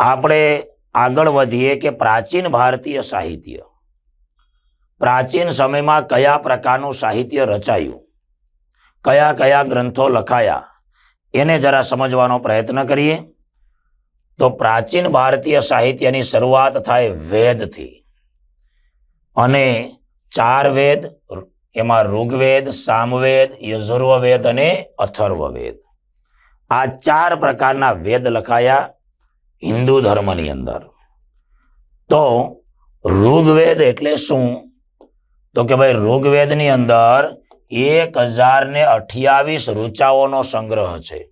આપણે આગળ વધીએ કે પ્રાચીન ભારતીય સાહિત્ય. પ્રાચીન સમયમાં કયા પ્રકારનું સાહિત્ય રચાયું? કયા કયા ગ્રંથો લખાયા? એને જરા સમજવાનો પ્રયત્ન કરીએ. તો પ્રાચીન ભારતીય સાહિત્યની શરૂઆત થાય વેદથી. અને ચાર વેદ, એમાં ઋગ્વેદ, સામવેદ યજુર્વવેદ અને અથર્વવેદ. આ ચાર પ્રકારના વેદ લખાયા. હિન્દુ ધર્મની અંદર. તો ઋગ્વેદ એટલે શું? તો કે ભાઈ ઋગ્વેદની અંદર એક હજાર ને અઠ્યાવીસ ઋચાઓનો સંગ્રહ છે.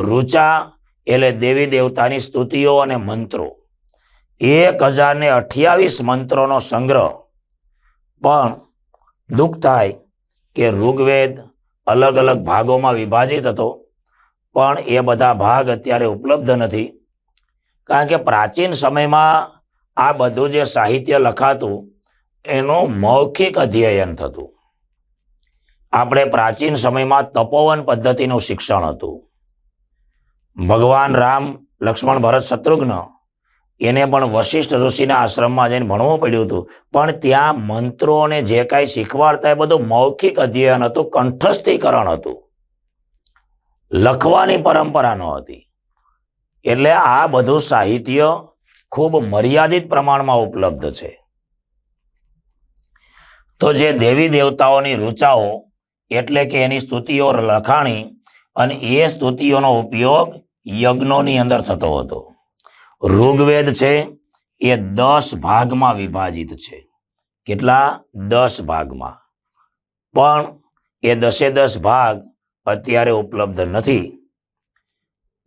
ઋચા એટલે દેવી દેવતાની સ્તુતિઓ અને મંત્રો. એક હજાર ને અઠ્યાવીસ મંત્રોનો સંગ્રહ. પણ દુઃખ થાય કે ઋગ્વેદ અલગ અલગ ભાગોમાં વિભાજિત હતો. પણ એ બધા ભાગ અત્યારે ઉપલબ્ધ નથી. કારણ કે પ્રાચીન સમયમાં આ બધું જે સાહિત્ય લખાતું, એનું મૌખિક અધ્યયન થતું. આપણે પ્રાચીન સમયમાં તપોવન પદ્ધતિનું શિક્ષણ હતું. ભગવાન રામ, લક્ષ્મણ ભરત શત્રુઘ્ન, એને પણ વશિષ્ઠ ઋષિના આશ્રમમાં જઈને ભણવું પડ્યું હતું. પણ ત્યાં મંત્રોને જે કાંઈ શીખવાડતા એ બધું મૌખિક અધ્યયન હતું, કંઠસ્થીકરણ હતું. લખવાની પરંપરા ન હતી. એટલે આ બધું સાહિત્ય ખૂબ મર્યાદિત પ્રમાણમાં ઉપલબ્ધ છે. તો જે દેવી દેવતાઓની રૂચાઓ એટલે કે એની સ્તુતિઓ લખાણી અને એ સ્તુતિઓનો ઉપયોગ યજ્ઞોની અંદર થતો હતો. ઋગ્વેદ છે એ દસ ભાગમાં વિભાજિત છે. કેટલા? દસ ભાગમાં. પણ એ દસે દસ ભાગ અત્યારે ઉપલબ્ધ નથી.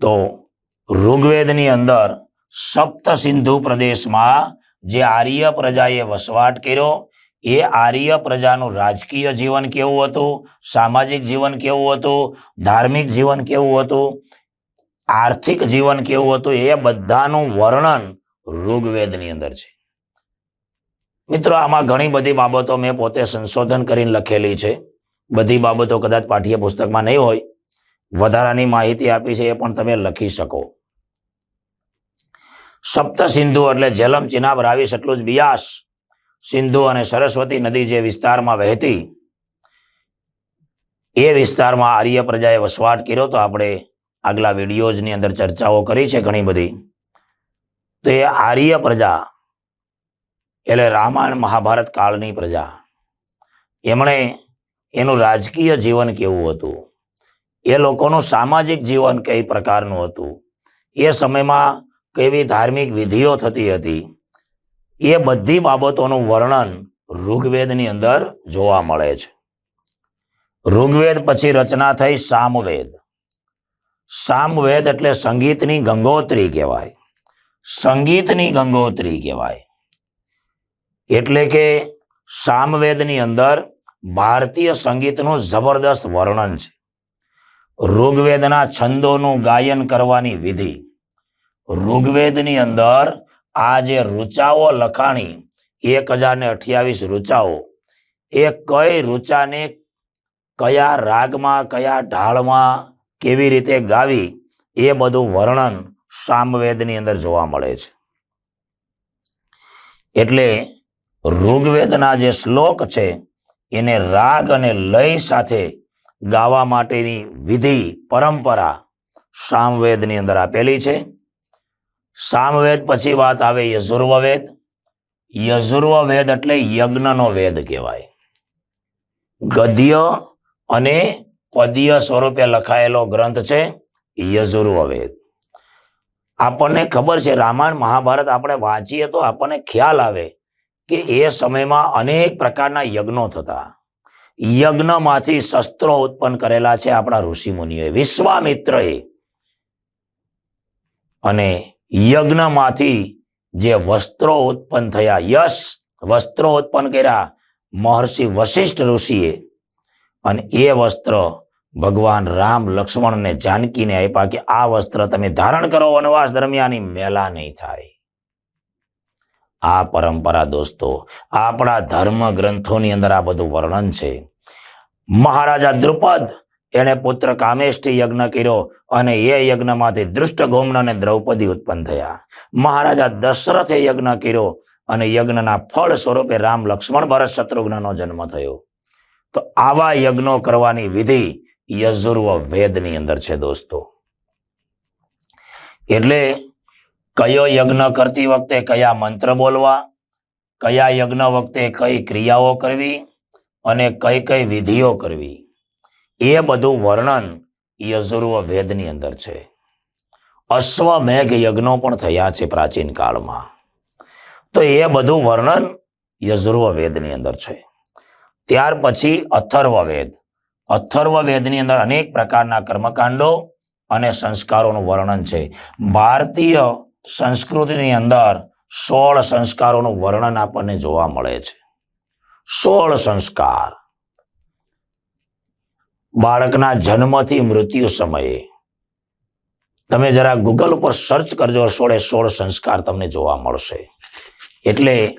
તો ઋગ્વેદની અંદર સપ્ત સિંધુ પ્રદેશમાં જે આર્ય પ્રજાએ વસવાટ કર્યો, એ આર્ય પ્રજાનું રાજકીય જીવન કેવું હતું? સામાજિક જીવન કેવું હતું? ધાર્મિક જીવન કેવું હતું? આર્થિક જીવન કેવું હતું? એ બધાનું વર્ણન ઋગ્વેદની અંદર છે. મિત્રો, આમાં ઘણી બધી બાબતો મેં પોતે સંશોધન કરીને લખેલી છે. બધી બાબતો કદાચ પાઠ્ય પુસ્તકમાં નહીં હોય. વધારાની માહિતી આપી છે એ પણ તમે લખી શકો. સપ્ત સિંધુ એટલે જલમ ચિનાબ એટલું જ બિયાસ. સિંધુ અને સરસ્વતી નદી જે વિસ્તારમાં વહેતી, એ વિસ્તારમાં આર્ય પ્રજાએ વસવાટ કર્યો તો આપણે આગલા વિડીયોઝની અંદર ચર્ચાઓ કરી છે ઘણી બધી. તો એ આર્ય પ્રજા, એટલે રામાયણ મહાભારત કાળની પ્રજા, એમણે એનું રાજકીય જીવન કેવું હતું? એ લોકોનું સામાજિક જીવન કઈ પ્રકારનું હતું? એ સમયમાં કેવી ધાર્મિક વિધિઓ થતી હતી, એ બધી બાબતોનું વર્ણન ઋગ્વેદની અંદર જોવા મળે છે. ઋગ્વેદ પછી રચના થઈ સામવેદ. સામવેદ એટલે સંગીતની ગંગોત્રી કહેવાય. સંગીતની ગંગોત્રી કહેવાય. એટલે કે સામવેદની અંદર ભારતીય સંગીતનું જબરદસ્ત વર્ણન છે. ઋગ્વેદના છંદોનું ગાયન કરવાની વિધિ ઋગ્વેદની અંદર આ જે ઋચાઓ લખાણી, એક હજાર ને અઠ્યાવીસ ઋચાઓ, એ કઈ ઋચાને કયા રાગમાં, કયા ઢાળમાં, કેવી રીતે ગાવી, એ બધું વર્ણન સામવેદની અંદર જોવા મળે છે. એટલે ઋગ્વેદના જે શ્લોક છે, એને રાગ અને લય સાથે ગાવા માટેની વિધિ, પરંપરા સામવેદની અંદર આપેલી છે. સામવેદ પછી વાત આવે યજુર્વવેદ. યજુર્વવેદ એટલે યજ્ઞનો વેદ કહેવાય. ગદ્ય અને પદ્ય સ્વરૂપે લખાયેલો ગ્રંથ છે યજુર્વવેદ. આપણને ખબર છે રામાયણ મહાભારત આપણે વાંચીએ તો આપણને ખ્યાલ આવે કે એ સમયમાં અનેક પ્રકારના યજ્ઞો થતા. યજ્ઞમાંથી શસ્ત્રો ઉત્પન્ન કરેલા છે આપણા ઋષિ મુનિઓએ વિશ્વામિત્રએ. અને યજ્ઞમાંથી જે વસ્ત્રો ઉત્પન્ન થયા, યશ વસ્ત્રો ઉત્પન્ન કર્યા, મહર્ષિ વશિષ્ઠ ઋષિએ. અને એ વસ્ત્ર ભગવાન રામ લક્ષ્મણને જાનકીને આપ્યા કે આ વસ્ત્ર તમે ધારણ કરો, વનવાસ દરમિયાન મેલા નહીં થાય. આ પરંપરા દોસ્તો, આપણા ધર્મ ગ્રંથોની અંદર આ બધું વર્ણન છે. મહારાજા દ્રુપદ એણે પુત્ર કામેષ્ઠી યજ્ઞ કર્યો અને એ યજ્ઞમાંથી દૃષ્ટગોમ્ન અને દ્રૌપદી ઉત્પન્ન થયા. મહારાજા દશરથે યજ્ઞ કર્યો અને યજ્ઞના ફળ સ્વરૂપે રામ લક્ષ્મણ ભરત શત્રુઘ્નનો જન્મ થયો. તો આવા યજ્ઞો કરવાની વિધિ યજુર્વ વેદની અંદર છે દોસ્તો. એટલે કયો યજ્ઞ કરતી વખતે કયા મંત્ર બોલવા, કયા યજ્ઞ વખતે કઈ ક્રિયાઓ કરવી અને કઈ કઈ વિધિઓ કરવી? એ બધું વર્ણન યજુર્વ વેદની અંદર છે. અશ્વમેઘ યજ્ઞો પણ થયા છે પ્રાચીન કાળમાં. તો એ બધું વર્ણન યજુર્વ વેદની અંદર છે. ત્યાર પછી અથર્વ વેદ અથર્વ વેદની અંદર અનેક પ્રકારના કર્મકાંડો અને સંસ્કારોનું વર્ણન છે. ભારતીય સંસ્કૃતિની અંદર સોળ સંસ્કારોનું વર્ણન આપણને જોવા મળે છે. સોળ સંસ્કાર. બાળકના જન્મથી મૃત્યુ સમયે. તમે જરા ગૂગલ ઉપર સર્ચ કરજો, સોળે સોળ સંસ્કાર તમને જોવા મળશે. એટલે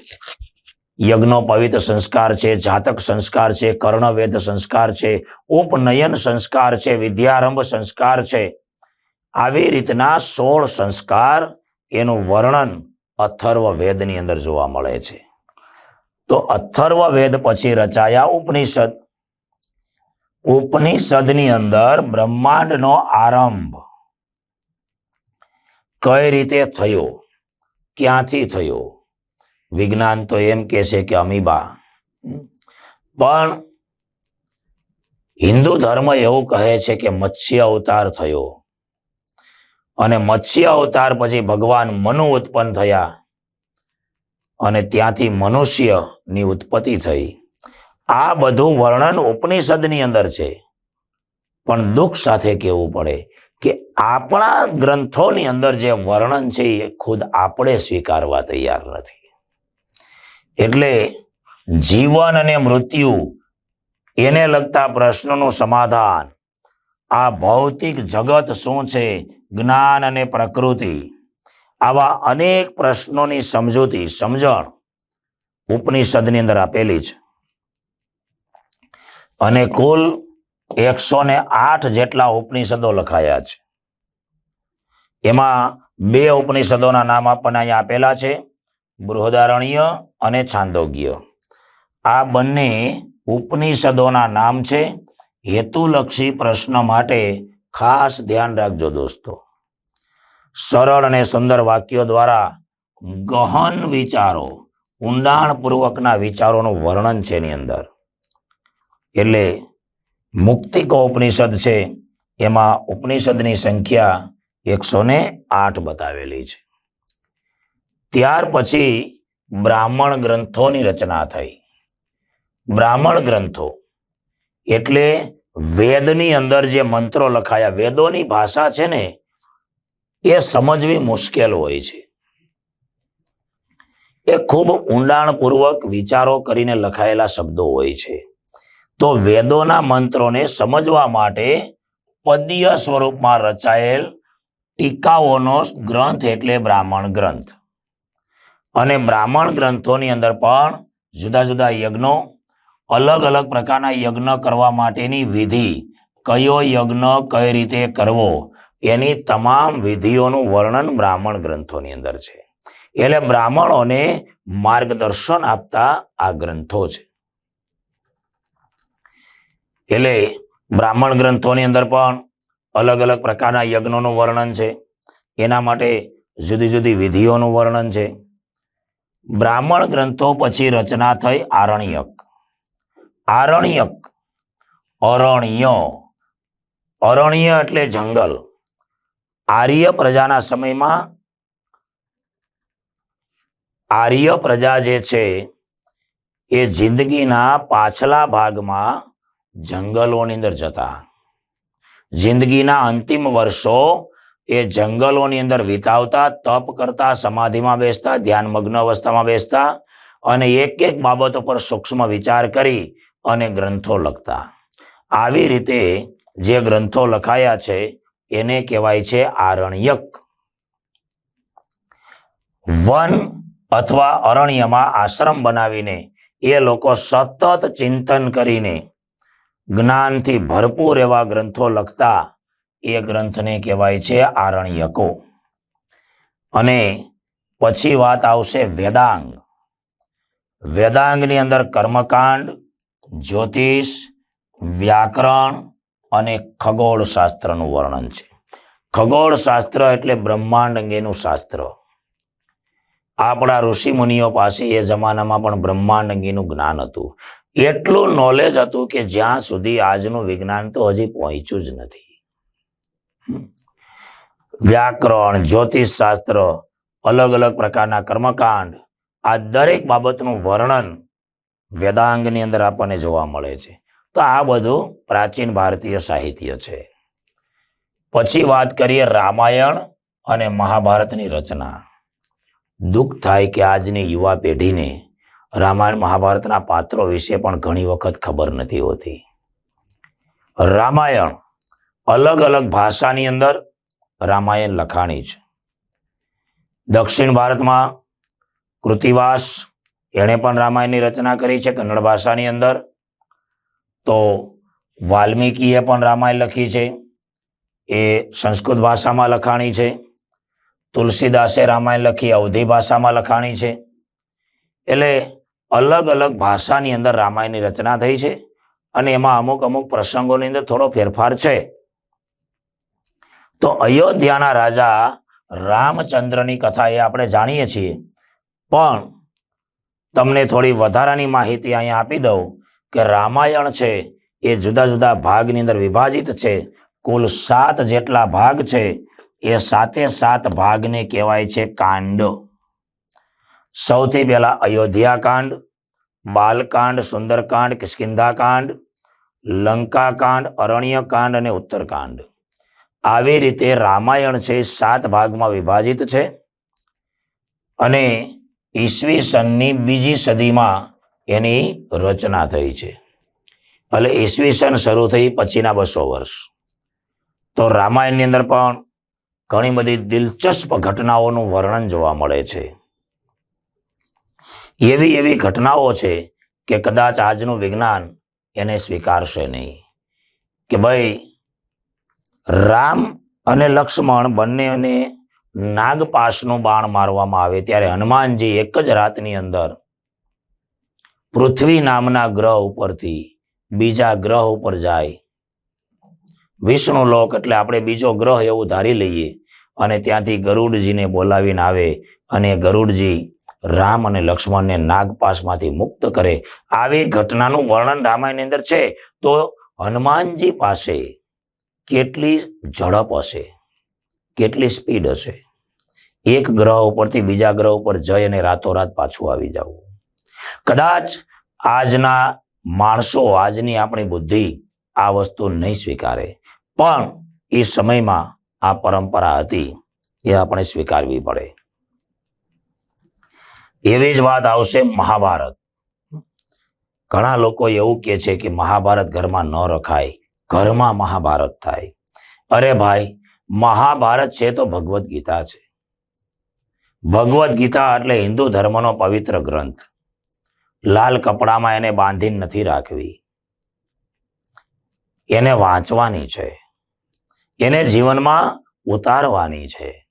યજ્ઞો પવિત્ર સંસ્કાર છે, જાતક સંસ્કાર છે, કર્ણવેદ સંસ્કાર છે, ઉપનયન સંસ્કાર છે, વિદ્યારંભ સંસ્કાર છે. આવી રીતના સોળ સંસ્કાર એનું વર્ણન અથર્વ વેદની અંદર જોવા મળે છે. તો અથર્વ વેદ પછી રચાયા ઉપનિષદ ઉપનિષદની અંદર બ્રહ્માંડનો આરંભ કઈ રીતે થયો? ક્યાંથી થયો? વિજ્ઞાન તો એમ કહે છે કે અમીબા. પણ હિન્દુ ધર્મ એવું કહે છે કે મત્સ્ય અવતાર થયો. અને મત્સ્ય અવતાર પછી ભગવાન મનુ ઉત્પન્ન થયા. અને ત્યાંથી મનુષ્યની ઉત્પત્તિ થઈ. આ બધું વર્ણન ઉપનિષદની અંદર છે. પણ દુઃખ સાથે કહેવું પડે કે આપણા ગ્રંથોની અંદર જે વર્ણન છે એ ખુદ આપણે સ્વીકારવા તૈયાર નથી. એટલે જીવન અને મૃત્યુ એને લગતા પ્રશ્નોનું સમાધાન. આ ભૌતિક જગત શું છે? જ્ઞાન અને પ્રકૃતિ. આવા અનેક પ્રશ્નોની સમજૂતી, સમજણ ઉપનિષદની અંદર આપેલી છે. અને કુલ એકસો ને આઠ જેટલા ઉપનિષદો લખાયા છે. એમાં બે ઉપનિષદોના નામ આપણને અહીંયા આપેલા છે, બૃહદારણ્ય અને છાંદોગ્ય. આ બંને ઉપનિષદોના નામ છે, હેતુલક્ષી પ્રશ્ન માટે ખાસ ધ્યાન રાખજો દોસ્તો. સરળ અને સુંદર વાક્યો દ્વારા ગહન વિચારો, ઊંડાણપૂર્વકના વિચારોનું વર્ણન છે એની અંદર. એટલે મુક્તિકો ઉપનિષદ છે, એમાં ઉપનિષદની સંખ્યા એકસો ને આઠ બતાવેલી છે. ત્યાર પછી બ્રાહ્મણ ગ્રંથોની રચના થઈ. બ્રાહ્મણ ગ્રંથો એટલે વેદની અંદર જે મંત્રો લખાયા, વેદોની ભાષા છે ને, એ સમજવી મુશ્કેલ હોય છે. એ ખૂબ ઊંડાણપૂર્વક વિચારો કરીને લખાયેલા શબ્દો હોય છે. તો વેદોના મંત્રોને સમજવા માટે પદ્ય સ્વરૂપમાં રચાયેલ ટીકાઓનો ગ્રંથ એટલે બ્રાહ્મણ ગ્રંથ. અને બ્રાહ્મણ ગ્રંથોની અંદર પણ જુદા જુદા યજ્ઞો, અલગ અલગ પ્રકારના યજ્ઞ કરવા માટેની વિધિ, કયો યજ્ઞ કઈ રીતે કરવો, એની તમામ વિધિઓનું વર્ણન બ્રાહ્મણ ગ્રંથોની અંદર છે. એટલે બ્રાહ્મણોને માર્ગદર્શન આપતા આ ગ્રંથો છે. એટલે બ્રાહ્મણ ગ્રંથોની અંદર પણ અલગ અલગ પ્રકારના યજ્ઞોનું વર્ણન છે. એના માટે જુદી જુદી વિધિઓનું વર્ણન છે. બ્રાહ્મણ ગ્રંથો પછી રચના થઈ આરણ્યક. આરણ્યક, અરણ્ય. અરણ્ય એટલે જંગલ. આર્ય પ્રજાના સમયમાં આર્ય પ્રજા જે છે, એ જિંદગીના પાછલા ભાગમાં જંગલોની અંદર જતા. જિંદગીના અંતિમ વર્ષો એ જંગલોની અંદર વિતાવતા, તપ કરતા, સમાધિમાં બેસતા ધ્યાનમગ્ન અવસ્થામાં બેસતા અને એક એક બાબતો પર સૂક્ષ્મ વિચાર કરી અને ગ્રંથો લખતા. આવી રીતે જે ગ્રંથો લખાયા છે, એને કહેવાય છે આરણ્યક. વન અથવા અરણ્યમાં આશ્રમ બનાવીને એ લોકો સતત ચિંતન કરીને જ્ઞાનથી ભરપૂર એવા ગ્રંથો લખતા એ ગ્રંથને કહેવાય છે આરણ્યકો. અને પછી વાત આવશે વેદાંગ. વેદાંગની અંદર કર્મકાંડ, જ્યોતિષ, વ્યાકરણ અને ખગોળ શાસ્ત્રનું વર્ણન છે. ખગોળ શાસ્ત્ર એટલે બ્રહ્માંડ અંગેનું શાસ્ત્ર. આપણા ઋષિ મુનિઓ પાસે એ જમાનામાં પણ બ્રહ્માંડ જ્ઞાન હતું. એટલું નોલેજ હતું કે જ્યાં સુધી આજનું વિજ્ઞાન તો હજી પહોંચ્યું જ નથી. વ્યાકરણ જ્યોતિષ શાસ્ત્ર અલગ અલગ પ્રકારના કર્મકાંડ, આ દરેક બાબતનું વર્ણન વેદાંગની અંદર આપણને જોવા મળે છે. તો આ બધું પ્રાચીન ભારતીય સાહિત્ય છે. પછી વાત કરીએ રામાયણ અને મહાભારતની રચના. દુઃખ થાય કે આજની યુવા પેઢીને રામાયણ મહાભારતના પાત્રો વિશે પણ ઘણી વખત ખબર નથી હોતી. રામાયણ અલગ અલગ ભાષાની અંદર રામાયણ લખાણી છે. દક્ષિણ ભારતમાં કૃતિવાસ એણે પણ રામાયણની રચના કરી છે કન્નડ ભાષાની અંદર. તો વાલ્મીકીએ પણ રામાયણ લખી છે. એ સંસ્કૃત ભાષામાં લખાણી છે. તુલસીદાસે રામાયણ લખી અવધી ભાષામાં લખાણી છે. એટલે અલગ અલગ ભાષાની અંદર રામાયણની રચના થઈ છે અને એમાં અમુક અમુક પ્રસંગોની અંદર થોડો ફેરફાર છે. તો અયોધ્યાના રાજા રામચંદ્રની કથા એ આપણે જાણીએ છીએ. પણ તમને થોડી વધારાની માહિતી અહીંયા આપી દઉં કે રામાયણ છે એ જુદા જુદા ભાગની અંદર વિભાજિત છે. કુલ સાત જેટલા ભાગ છે. એ સાતે સાત ભાગને કહેવાય છે કાંડ. સૌથી પહેલા અયોધ્યા કાંડ, બાલકાંડ, સુંદરકાંડ, કિષ્કિંધાકાંડ, લંકાકાંડ, અરણ્યકાંડ અને ઉત્તરકાંડ. આવી રીતે રામાયણ છે સાત ભાગમાં વિભાજિત છે અને ઈસવીસનની બીજી સદીમાં એની રચના થઈ છે. એટલે ઈસવી સન શરૂ થઈ પછીના બસો વર્ષ. તો રામાયણની અંદર પણ ઘણી બધી દિલચસ્પ ઘટનાઓનું વર્ણન જોવા મળે છે. એવી એવી ઘટનાઓ છે કે કદાચ આજનું વિજ્ઞાન એને સ્વીકારશે નહીં. કે ભાઈ, રામ અને લક્ષ્મણ બંનેને નાગપાશનું બાણ મારવામાં આવે ત્યારે હનુમાનજી એક જ રાતની અંદર પૃથ્વી નામના ગ્રહ ઉપરથી બીજા ગ્રહ ઉપર જાય વિષ્ણુ લોક એટલે આપણે બીજો ગ્રહ એવું ધારી લઈએ. અને ત્યાંથી ગરુડજીને બોલાવીને આવે અને ગરુડજી રામ અને લક્ષ્મણને નાગપાશમાંથી મુક્ત કરે. આવી ઘટનાનું વર્ણન રામાયણની અંદર છે. તો હનુમાનજી પાસે કેટલી ઝડપ હશે? કેટલી સ્પીડ હશે? એક ગ્રહ ઉપરથી બીજા ગ્રહ ઉપર જઈ અને રાતોરાત પાછું આવી જવું. કદાચ આજના માણસો, આજની આપણી બુદ્ધિ આ વસ્તુ નહીં સ્વીકારે. પણ એ સમયમાં આ પરંપરા હતી, એ આપણે સ્વીકારવી પડે. એવી જ વાત આવશે મહાભારત. ઘણા લોકો એવું કહે છે કે મહાભારત ઘરમાં ન રખાય, ઘરમાં મહાભારત થાય. અરે ભાઈ, મહાભારત છે તો ભગવદ્ ગીતા છે. ભગવદ્ ગીતા એટલે હિન્દુ ધર્મનો પવિત્ર ગ્રંથ. લાલ કપડામાં એને બાંધીને નથી રાખવી. એને વાંચવાની છે. એને જીવનમાં ઉતારવાની છે.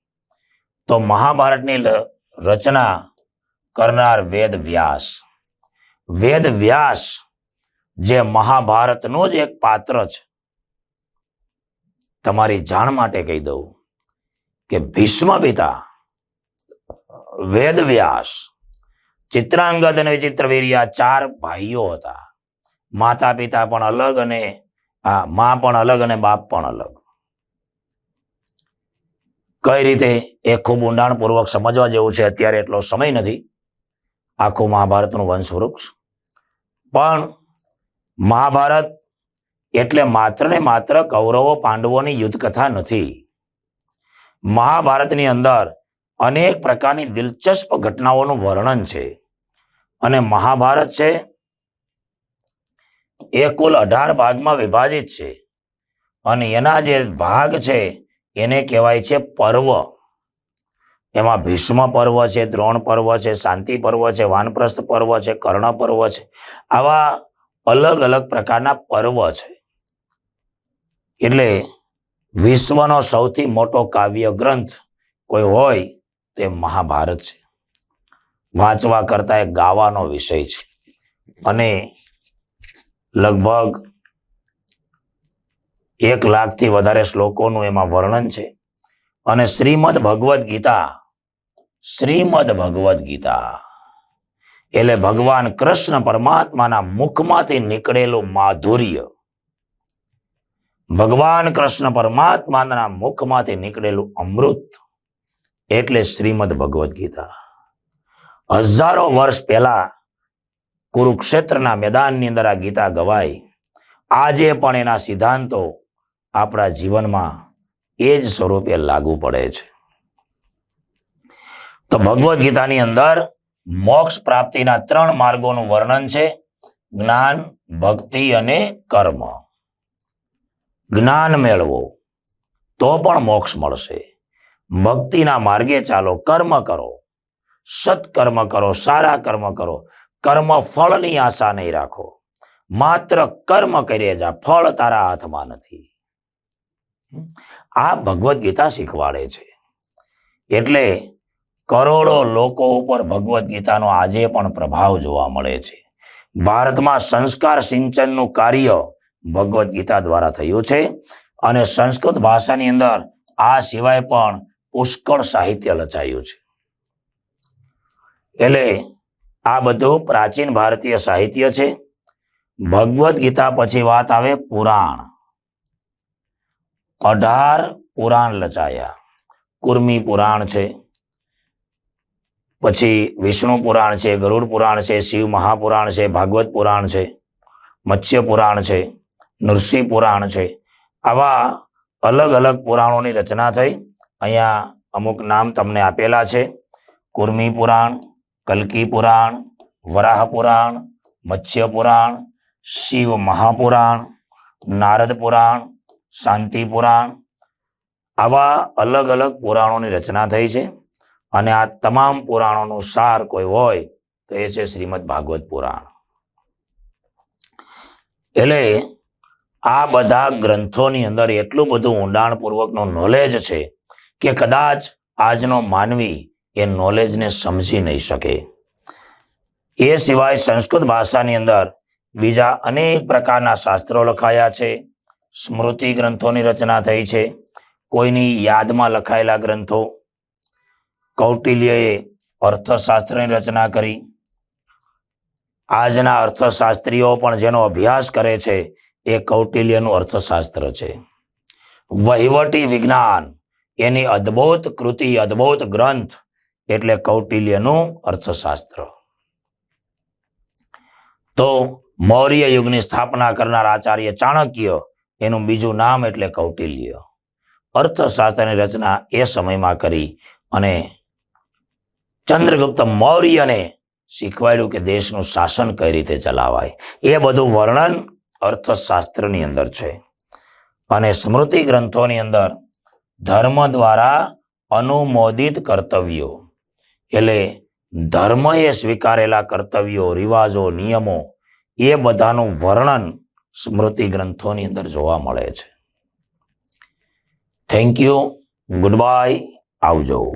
તો મહાભારતની રચના કરનાર વેદ વ્યાસ. વેદ વ્યાસ જે મહાભારતનું જ એક પાત્ર છે. તમારી જાણ માટે કહી દઉં કે ભીષ્મ પિતા, વેદ વ્યાસ, ચિત્રાંગદ અને વિચિત્રવીર્ય ચાર ભાઈઓ હતા. માતા પિતા પણ અલગ અને આ મા પણ અલગ અને બાપ પણ અલગ. કઈ રીતે એ ખૂબ ઊંડાણપૂર્વક સમજવા જેવું છે, અત્યારે એટલો સમય નથી. આખું મહાભારતનું વંશવૃક્ષ. પણ મહાભારત એટલે માત્ર ને માત્ર કૌરવો, પાંડવોની યુદ્ધ કથા નથી. મહાભારતની અંદર અનેક પ્રકારની દિલચસ્પ ઘટનાઓનું વર્ણન છે. અને મહાભારત છે એ કુલ અઢાર ભાગમાં વિભાજિત છે. અને એના જે ભાગ છે, એને કહેવાય છે પર્વ. એમાં ભીષ્મ પર્વ છે, દ્રોણ પર્વ છે, શાંતિ પર્વ છે, વાનપ્રસ્થ પર્વ છે, કર્ણ પર્વ છે. આવા અલગ અલગ પ્રકારના પર્વ છે. એટલે વિશ્વનો સૌથી મોટો કાવ્ય ગ્રંથ કોઈ હોય, તે મહાભારત છે. વાંચવા કરતા એ ગાવાનો વિષય છે. અને લગભગ એક લાખથી વધારે શ્લોકોનું એમાં વર્ણન છે. અને શ્રીમદ ભગવદ્ ગીતા, શ્રીમદ ભગવદ્ ગીતા, એટલે ભગવાન કૃષ્ણ પરમાત્માના મુખમાંથી નીકળેલું માધુર્ય. ભગવાન કૃષ્ણ પરમાત્માના મુખમાંથી નીકળેલું અમૃત, એટલે શ્રીમદ ભગવદ્ ગીતા. હજારો વર્ષ પહેલા કુરુક્ષેત્રના મેદાનની અંદર આ ગીતા ગવાય. આજે પણ એના સિદ્ધાંતો આપણા જીવનમાં એ જ સ્વરૂપે લાગુ પડે છે. તો ભગવદ્ ગીતાની અંદર મોક્ષ પ્રાપ્તિના ત્રણ માર્ગોનું વર્ણન છે. જ્ઞાન, ભક્તિ અને કર્મ. જ્ઞાન મેળવો તો પણ મોક્ષ મળશે. ભક્તિના માર્ગે ચાલો કર્મ કરો. સત્કર્મ કરો, સારા કર્મ કરો. કર્મ ફળની આશા નહીં રાખો. માત્ર કર્મ કરીએ જા ફળ તારા હાથમાં નથી. આ ભગવદ્ ગીતા શીખવાડે છે. એટલે કરોડો લોકો ઉપર ભગવદ્ ગીતાનો આજે પણ પ્રભાવ જોવા મળે છે. ભારતમાં સંસ્કાર સિંચનનું કાર્ય ભગવદ્ ગીતા દ્વારા થયું છે અને સંસ્કૃત ભાષાની અંદર આ સિવાય પણ પુષ્કળ સાહિત્ય રચાયું છે. એટલે આ બધું પ્રાચીન ભારતીય સાહિત્ય છે. ભગવદ્ ગીતા પછી વાત આવે પુરાણ. અઢાર પુરાણ રચાયા કુર્મી પુરાણ છે. પછી વિષ્ણુ પુરાણ છે, ગરુડ પુરાણ છે, શિવ મહાપુરાણ છે, ભાગવત પુરાણ છે, મત્સ્ય પુરાણ છે, નૃસિંહ પુરાણ છે. આવા અલગ અલગ પુરાણોની રચના થઈ. અહીંયા અમુક નામ તમને આપેલા છે. કુર્મી પુરાણ કલ્કી પુરાણ વરાહ પુરાણ મત્સ્ય પુરાણ શિવ મહાપુરાણ નારદ પુરાણ શાંતિ પુરાણ આવા અલગ અલગ પુરાણોની રચના થઈ છે અને આ તમામ પુરાણોનો સાર કોઈ હોય તો એ છે શ્રીમદ ભાગવત પુરાણ. એટલે આ બધા ગ્રંથોની અંદર એટલું બધું ઊંડાણપૂર્વકનું નોલેજ છે કે કદાચ આજનો માનવી એ નોલેજને સમજી નહીં શકે. એ સિવાય સંસ્કૃત ભાષાની અંદર બીજા અનેક પ્રકારના શાસ્ત્રો લખાયા છે, સ્મૃતિ ગ્રંથોની રચના થઈ છે, કોઈની યાદમાં લખાયેલા ગ્રંથો, કૌટિલ્યએ અર્થશાસ્ત્રની રચના કરી. આજના અર્થશાસ્ત્રીઓ પણ જેનો અભ્યાસ કરે છે, એ કૌટિલ્યનું અર્થશાસ્ત્ર છે. વહીવટી વિજ્ઞાન એની અદ્ભુત કૃતિ, અદ્ભુત ગ્રંથ એટલે કૌટિલ્યનું અર્થશાસ્ત્ર. તો મૌર્ય યુગની સ્થાપના કરનાર આચાર્ય ચાણક્ય, એનું બીજું નામ એટલે કૌટિલ્ય. અર્થશાસ્ત્રની રચના એ સમયમાં કરી અને ચંદ્રગુપ્ત મૌર્યને શીખવાડ્યું કે દેશનું શાસન કઈ રીતે ચલાવાય. એ બધું વર્ણન અર્થશાસ્ત્રની અંદર છે. અને સ્મૃતિ ગ્રંથોની અંદર ધર્મ દ્વારા અનુમોદિત કર્તવ્યો. એટલે ધર્મએ સ્વીકારેલા કર્તવ્યો, રિવાજો, નિયમો એ બધાનું વર્ણન સ્મૃતિ ગ્રંથોની અંદર જોવા મળે છે. થેન્ક યુ ગુડ બાય આવજો.